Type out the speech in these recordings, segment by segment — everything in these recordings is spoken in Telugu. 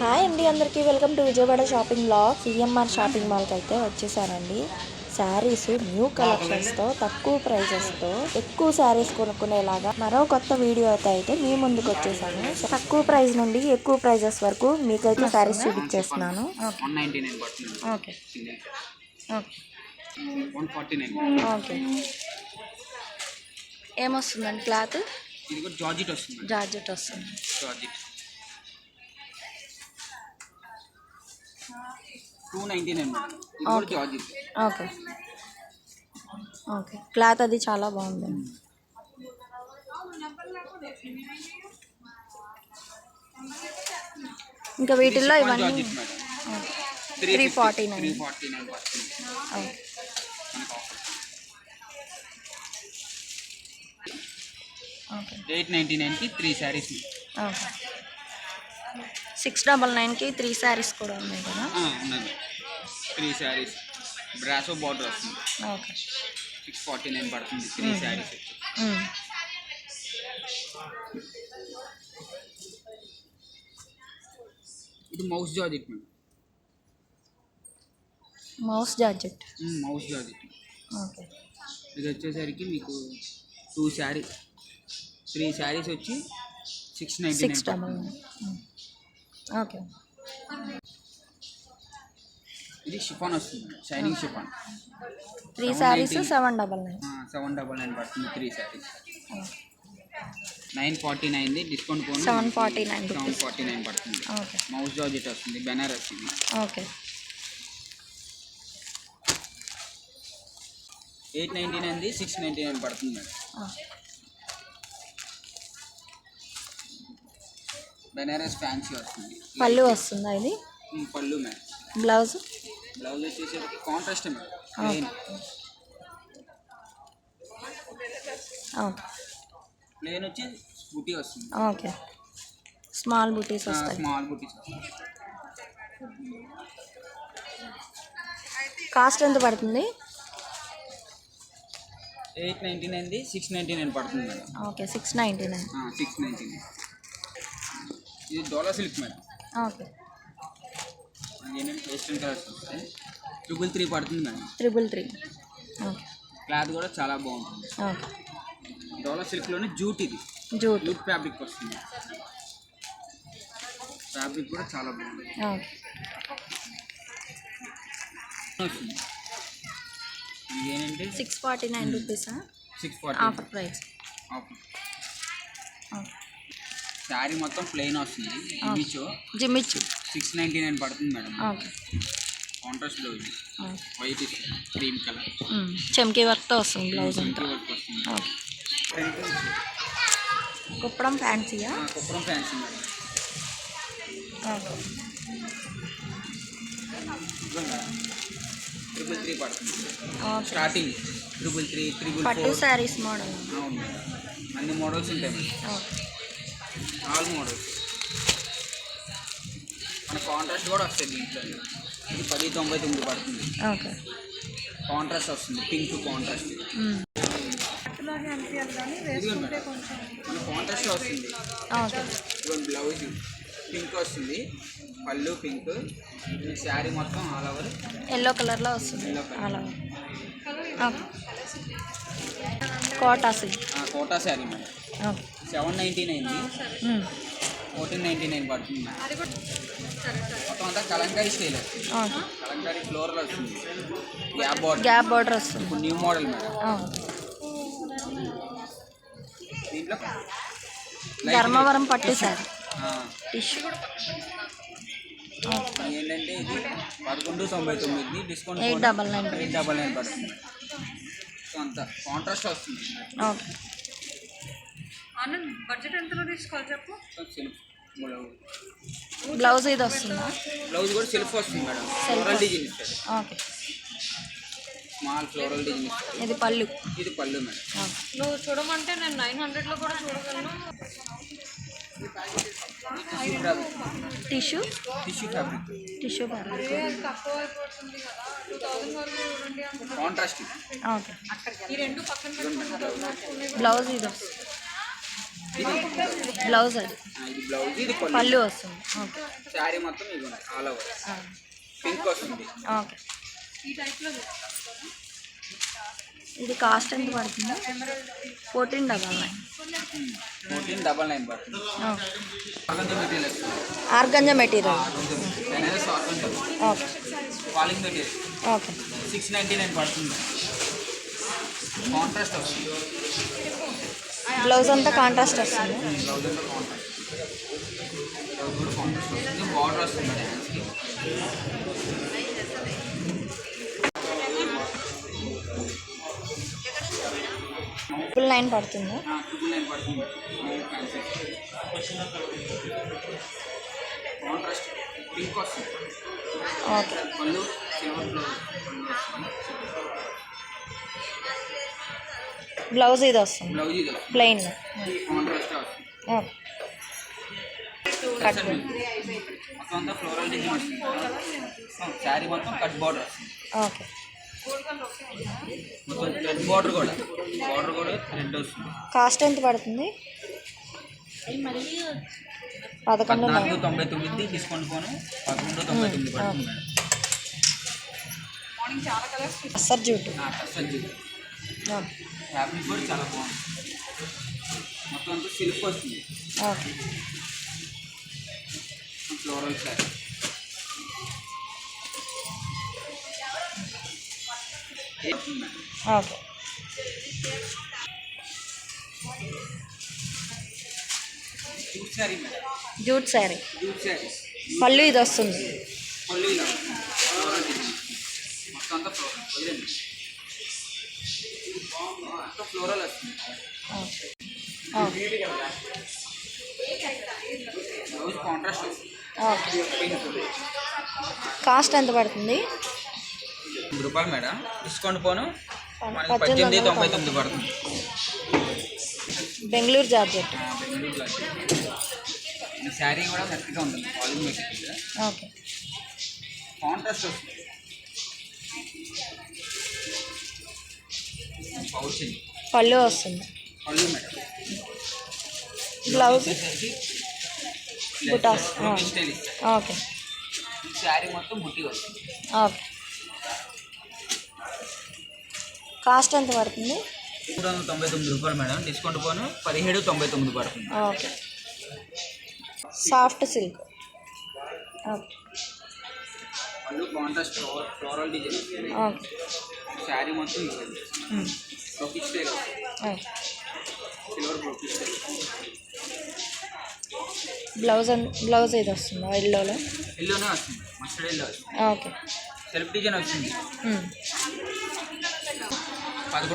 హాయ్ అండి అందరికీ. Welcome to Vijayawada shopping blog CMR shopping మాల్కి అయితే వచ్చేసానండి. శారీస్ న్యూ కలెక్షన్స్తో తక్కువ ప్రైజెస్తో ఎక్కువ శారీస్ కొనుక్కునేలాగా మరో కొత్త వీడియో అయితే అయితే మీ ముందుకు వచ్చేసాను. తక్కువ ప్రైస్ నుండి ఎక్కువ ప్రైజెస్ వరకు మీకైతే శారీస్ చూపించేస్తున్నాను. ఓకే. ఓకే. ఏమొస్తుందండి క్లాత్? జార్జిట్ వస్తుంది. జార్జెట్ వస్తుంది. Georgette. Two ninety nine madam ఇది కూడా Okay. Georgette okay okay cloth అది చాలా బాగుంది. ఇంకా వీటిల్లో ఇవన్నీ georgette madam three forty three nine forty nine పడుతుంది ఓకే మనకు ఆఫర్ ఓకే ఎయిట్ నైంటీ నైన్కి three saris okay six double నైన్కి త్రీ శారీస్ కూడా ఉన్నాయి కదా ఉన్నది త్రీ శారీస్ బ్రాసో బార్డర్ వస్తుంది ఓకే సిక్స్ ఫార్టీ నైన్ పడుతుంది త్రీ శారీస్ మ్మ్. ఇది moss georgette madam moss georgette moss georgette okay ఇది వచ్చేసరికి మీకు టూ శారీ త్రీ శారీస్ వచ్చి six ninety six double nine okay. ఇది షిఫాన్ వస్తుంది. Shining chiffon. Three saris seven double nine seven double nine పడుతుంది త్రీ శారీస్. నైన్ ఫార్టీ నైన్ది డిస్కౌంట్ పోను seven forty nine seven forty nine పడుతుంది. ఓకే. మౌస్ జార్జెట్ వస్తుంది బెనారస్ ఇది. ఓకే. ఎయిట్ నైంటీ నైన్ది సిక్స్ నైంటీ నైన్ పడుతుంది. మేడం బెనారస్ ఫ్యాన్సీ వస్తుంది. పళ్ళు వస్తుందా ఇది? Pallu madam blouse? బ్లౌజ్ వచ్చేసరికి కాంట్రాస్ట్ మేడం ప్లెయిన్ వచ్చి బుటీ వస్తుంది. ఓకే. స్మాల్ బుటీస్ వస్తాయి. స్మాల్ బుటీస్ కాస్ట్ ఎంత పడుతుంది? ఎయిట్ నైంటీ నైన్ది సిక్స్ నైంటీ నైన్ పడుతుంది okay six ninety nine. Six ninety nine. ఇది డోలా సిల్క్ మేడం. ఓకే. ఏంటంటే వెస్ట్రన్ కలర్స్. వస్తాయి ట్రిపుల్ త్రీ పడుతుంది madam. Triple three. Okay. Cloth కూడా చాలా బాగుంటుంది. ఓకే. డోలా సిల్క్లోనే జూట్ ఇది. జూట్. జూట్ ఫ్యాబ్రిక్ వస్తుంది. ఫ్యాబ్రిక్ కూడా చాలా బాగుంది ఓకే. వస్తుంది. ఇది ఏంటంటే six forty nine రూపీసా? Six forty. Offer price offer okay. Sari మొత్తం ప్లెయిన్ వస్తుంది. ఇమిచో జిమ్మిచ్చు సిక్స్ నైంటీ నైన్ పడుతుంది madam. Okay contrast blouse white cream colour. Chamki వర్క్తో వస్తుంది బ్లౌజ్ అంతా. Kuppadam ఫ్యాన్సీయా? Kuppadam fancy madam. Triple three పడుతుంది. స్టార్టింగ్ ట్రిపుల్ త్రీ ట్రిపుల్ పట్టు శారీస్ మోడల్. అవును అన్ని మోడల్స్ ఉంటాయి మేడం. All models. మన కాంట్రాస్ట్ కూడా వస్తుంది దీంట్లో ఇది పది తొంభై తొమ్మిది పడుతుంది. ఓకే. కాంట్రాస్ట్ వస్తుంది పింక్ కాంట్రాస్ట్ మన కాంట్రాస్ట్ వస్తుంది. బ్లౌజ్ పింక్ వస్తుంది. పళ్ళు పింక్ శారీ మొత్తం ఆల్ ఓవర్ ఎల్లో కలర్లో వస్తుంది. అలా okay. Kota silk Kota sari madam seven ninety నైన్ది hmm. Fourteen ninety nine పడుతుంది మొత్తం అంతా కలంకారీ స్టైల్ కలంకారీ ఫ్లోరల్ వస్తుంది. Gap border. గ్యాప్ బార్డర్ వస్తుంది. ఇప్పుడు న్యూ మోడల్ మేడం దీంట్లో ధర్మవరం పట్టు టిష్యూ. ఓకే ఏంటంటే ఇది పదకొండు తొంభై తొమ్మిది discount eight double nine eight double nine పడుతుంది. అంత కాంట్రాస్ట్ వస్తుంది. ఓకే. ఆనంద్ బడ్జెట్ ఎంతలో తీసుకోవాలి చెప్పు? బ్లౌజ్ ఇది వస్తుందా? బ్లౌజ్ కూడా సెల్ఫ్ వస్తుంది మేడం. ఫ్లోరల్ డిజైన్ ఇస్తాడు ఓకే. స్మాల్ ఫ్లోరల్ డిజైన్ ఇస్తాడు ఇది పళ్ళు. ఇది పళ్ళు మేడం. నువ్వు చూడమంటే నేను నైన్ హండ్రెడ్లో కూడా చూడగలను. Tissue tissue fabric tissue. Contrast okay. Blouse ఇది. బ్లౌజ్ అది. పళ్ళు. వస్తుంది. ఓకే. శారీ మొత్తం ఇవి ఆల్ ఓవర్ ఆ, పింక్ వస్తుంది. ఓకే. ఇది కాస్ట్ ఎంత పడుతుంది? Fourteen double nine fourteen double nine పడుతుంది. Organza material. Okay okay six ninety nine పడుతుంది కాంట్రాస్ట్ వస్తుంది బ్లౌజ్ అంతా కాంట్రాస్ట్ వస్తుంది బ్లౌజ్ అంతా కాంట్రాస్ట్ బ్లౌజ్ కూడా కాంట్రాస్ట్ వస్తుంది బార్డర్ వస్తుంది హ్యాండ్స్కి ఫుల్ నైన్ ట్రిపుల్ నైన్ పడుతుంది కాంట్రాస్ట్ పింక్ వస్తుంది. ఓకే. పళ్ళు సిల్వర్ బ్లౌజ్ ఇది వస్తుంది. బ్లౌజ్ ఇది వస్తుంది. Plain okay. కట్ మొత్తం అంతా ఫ్లోరల్ డిజైన్ వస్తుంది. శారీ మొత్తం కట్ బార్డర్ వస్తుంది. ఓకే. మొత్తం థ్రెడ్ బార్డర్ కూడా. బార్డర్ కూడా థ్రెడ్ వస్తుంది. కాస్ట్ ఎంత పడుతుంది? పదకొండు పద్నాలుగు తొంభై తొమ్మిది డిస్కౌంట్ పోను పదకొండు తొంభై తొమ్మిది పడుతుంది మేడం. మార్నింగ్ చాలా కలర్స్ అస్సర్ జూటు నాకు అసలు ఇది ఓకే ఫ్యాబ్రిక్ కూడా చాలా బాగుంది. మొత్తం అంతా సిల్క్ వస్తుంది. Okay floral sari okay. Blouse contrast వస్తుంది. ఓకే పింక్ కాస్ట్ ఎంత పడుతుంది? రూపాయలు మేడం. డిస్కౌంట్ పోను. పద్దెనిమిది తొంభై. తొమ్మిది పడుతుంది. బెంగళూరు జార్జెట్. ఈ శారీ కూడా మెత్తగా ఉంటుంది వాల్యూమ్ మెటీరియల్. ఓకే. కాంట్రాస్ట్ వస్తుంది. పళ్ళు వస్తుంది. Pallu madam. Blouse butas style okay. Sari మొత్తం బుట్టి వస్తుంది. ఓకే. కాస్ట్ ఎంత పడుతుంది? మూడు వందల తొంభై తొమ్మిది రూపాయలు మేడం. డిస్కౌంట్ పోను పదిహేడు తొంభై తొమ్మిది పడుతుంది. Okay. Soft silk. Okay. Pallu contrast floor floral design sari మొత్తం style okay. Silver brocade style blouse blouse ఇది వస్తుందా? ఎల్లోలో? ఎల్లోనే వస్తుంది. మస్టర్డ్ ఎల్లో వస్తుంది. ఓకే. సెల్ఫ్ డిజైన్ వచ్చింది.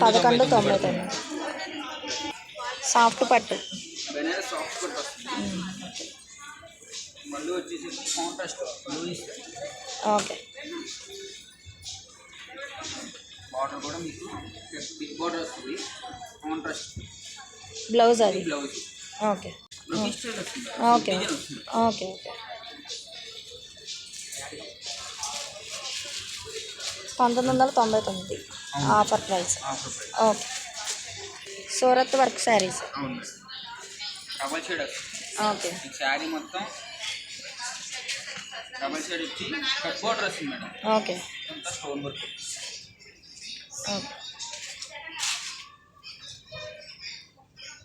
పదకొండు తొంభై తొమ్మిది. సాఫ్ట్ పట్టు. ఓకే. బార్డర్ కూడా మీకు బిగ్ బార్డర్ వస్తుంది. కాంట్రాస్ట్. బ్లౌజ్ అది. Blouse. Okay. Okay. Okay okay. పంతొమ్మిది వందల తొంభై తొమ్మిది. Offer price okay Surat work saris double shade okay sari మొత్తం డబల్ షేడ్ వచ్చి కట్ బార్డర్ వస్తుంది మేడం. ఓకే అంతా స్టోన్ వర్క్ ఓకే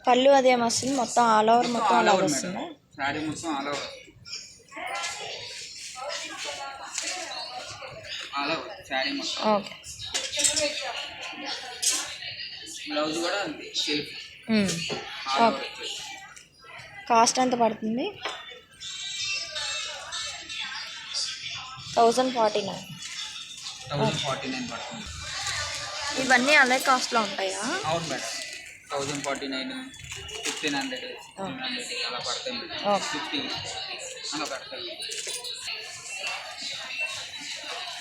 పళ్ళు అదేం వస్తుంది? మొత్తం ఆల్ ఓవర్ మొత్తం ఆల్ ఓవర్ వస్తుందా. శారీ మొత్తం ఆల్ ఓవర్ శారీ మొత్తం. ఓకే. బ్లౌజ్ కూడా ఓకే. కాస్ట్ ఎంత పడుతుంది? Thousand forty nine. Thousand forty nine పడుతుంది. ఇవన్నీ అదే కాస్ట్లో ఉంటాయా? అవును madam. Thousand forty nine fifteen hundred fifteen hundred అలా పడతాయి. ఫిఫ్టీ అలా పడతాయి.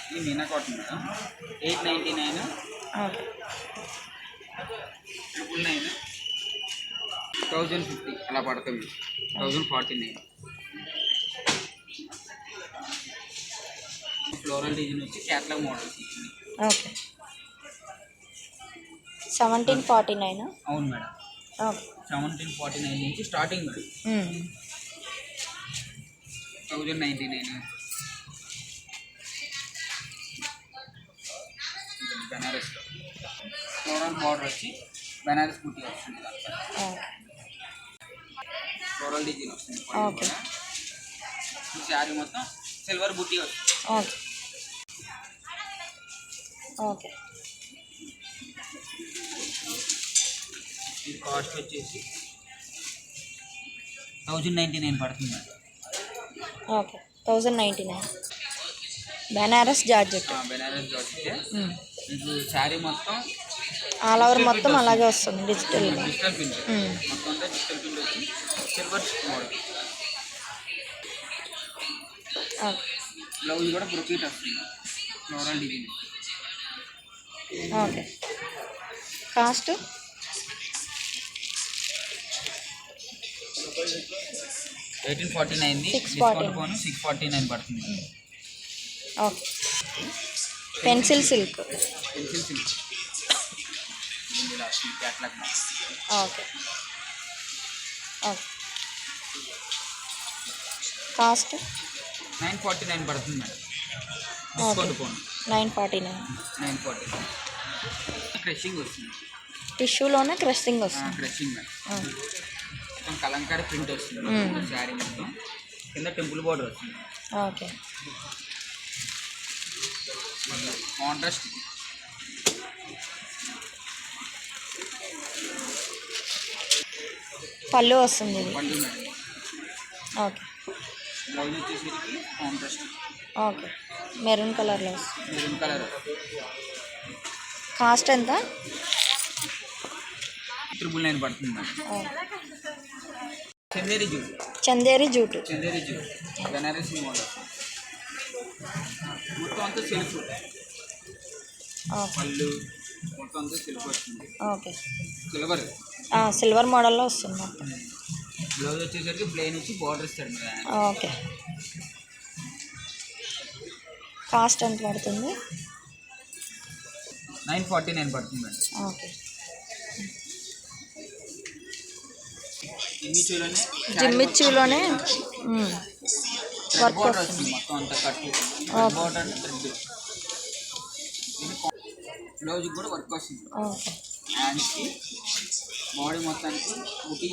ఇది Meena cotton madam eight ninety nine? Okay. Triple nine thousand fifty అలా పడుతుంది thousand forty nine. Floral design వచ్చి క్యాట్లాగ్ మోడల్స్ ఇచ్చింది. ఓకే. Seventeen forty nine? అవును madam. Okay. Seventeen forty nine నుంచి స్టార్టింగ్ మ్మ్. Thousand ninety nine? బెనారస్లో. Floral border వచ్చి బెనారస్ కుట్టి వస్తుంది ఫ్లోరల్ డిజైన్ వస్తుంది శారీ మొత్తం సిల్వర్ బుట్టి వస్తుంది. ఓకే. ఓకే. ఇది కాస్ట్ వచ్చేసి థౌజండ్ నైంటీ నైన్ పడుతుంది okay. Thousand ninety nine Banaras georgette. Banaras georgette. మీకు శారీ మొత్తం ఆల్ ఓవర్ మొత్తం అలాగే వస్తుంది డిజిటల్ డిజిటల్ ప్రింట్ మ్మ్. మొత్తం అంతా డిజిటల్ ప్రింట్ వచ్చి సిల్వర్ మోడల్ బ్లౌజ్ కూడా బ్రొకెట్ వస్తుంది. Floral design okay cost eighteen forty nine 649. Discount పోను సిక్స్ ఫార్టీ నైన్ పడుతుంది okay pencil silk. Pencil silk. Okay. Okay. Cost? Nine forty nine పడుతుంది madam. Nine forty nine. Nine forty crushing వస్తుంది. టిష్యూలోనే క్రస్టింగ్ వస్తుంది. క్రషింగ్ మొత్తం కలంకారీ ప్రింట్ వస్తుంది. శారీ మొత్తం. కింద టెంపుల్ బోర్డర్ వస్తుంది. ఓకే. కాంట్రాస్ట్. పళ్ళు వస్తుంది ఇది. ఓకే. ఓకే. మెరూన్ కలర్లో వస్తుంది మెరూన్ కలర్. కాస్ట్ ఎంత? ట్రిపుల్ నైన్ పడుతుంది. Chanderi jute Chanderi jute. Chanderi jute Banarasi model. మొత్తం అంతా ఓకే. పళ్ళు మొత్తం అంతా సిల్క్ వస్తుంది ఓకే. సిల్వర్? సిల్వర్ మోడల్లో వస్తుంది మొత్తం బ్లౌజ్ వచ్చేసరికి ప్లెయిన్ వచ్చి బార్డర్ ఇస్తాడు మేడం ఓకే. కాస్ట్ ఎంత పడుతుంది? నైన్ ఫార్టీ నైన్ పడుతుంది మేడం ఓకే జిమ్మిచ్చులోనే వర్క్ వస్తుంది. బ్లౌజ్ కూడా వర్క్ వస్తుంది. హ్యాండ్స్కి బాడీ మొత్తానికి బుటీ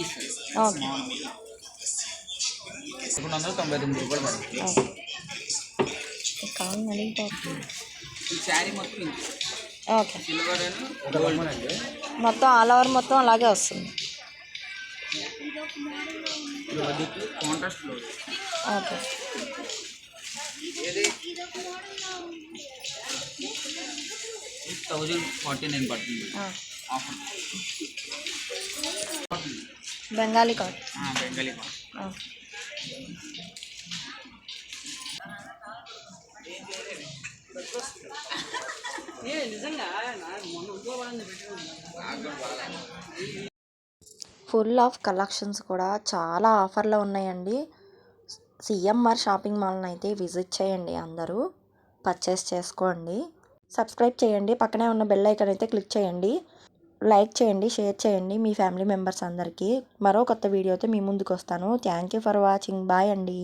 రెండు వందల తొంభై తొమ్మిది రూపాయలు పడుతుంది. ఈ శారీ మొత్తం ఓకే. సిల్వర్ మొత్తం ఆల్ ఓవర్ మొత్తం అలాగే వస్తుంది. Contrast okay. Thousand forty nine పడుతుంది. ఆ, ఆఫర్ బెంగాలీ కాట్ బెంగాలీ ఆ, ఫుల్ ఆఫ్ కలెక్షన్స్ కూడా చాలా ఆఫర్లో ఉన్నాయండి. సిఎంఆర్ షాపింగ్ మాల్ని అయితే విజిట్ చేయండి అందరూ. పర్చేస్ చేసుకోండి. సబ్స్క్రైబ్ చేయండి. పక్కనే ఉన్న బెల్ ఐకాన్ అయితే క్లిక్ చేయండి. లైక్ చేయండి షేర్ చేయండి మీ ఫ్యామిలీ మెంబర్స్ అందరికీ. మరో కొత్త వీడియోతో మీ ముందుకు వస్తాను thank you for watching. Bye అండి.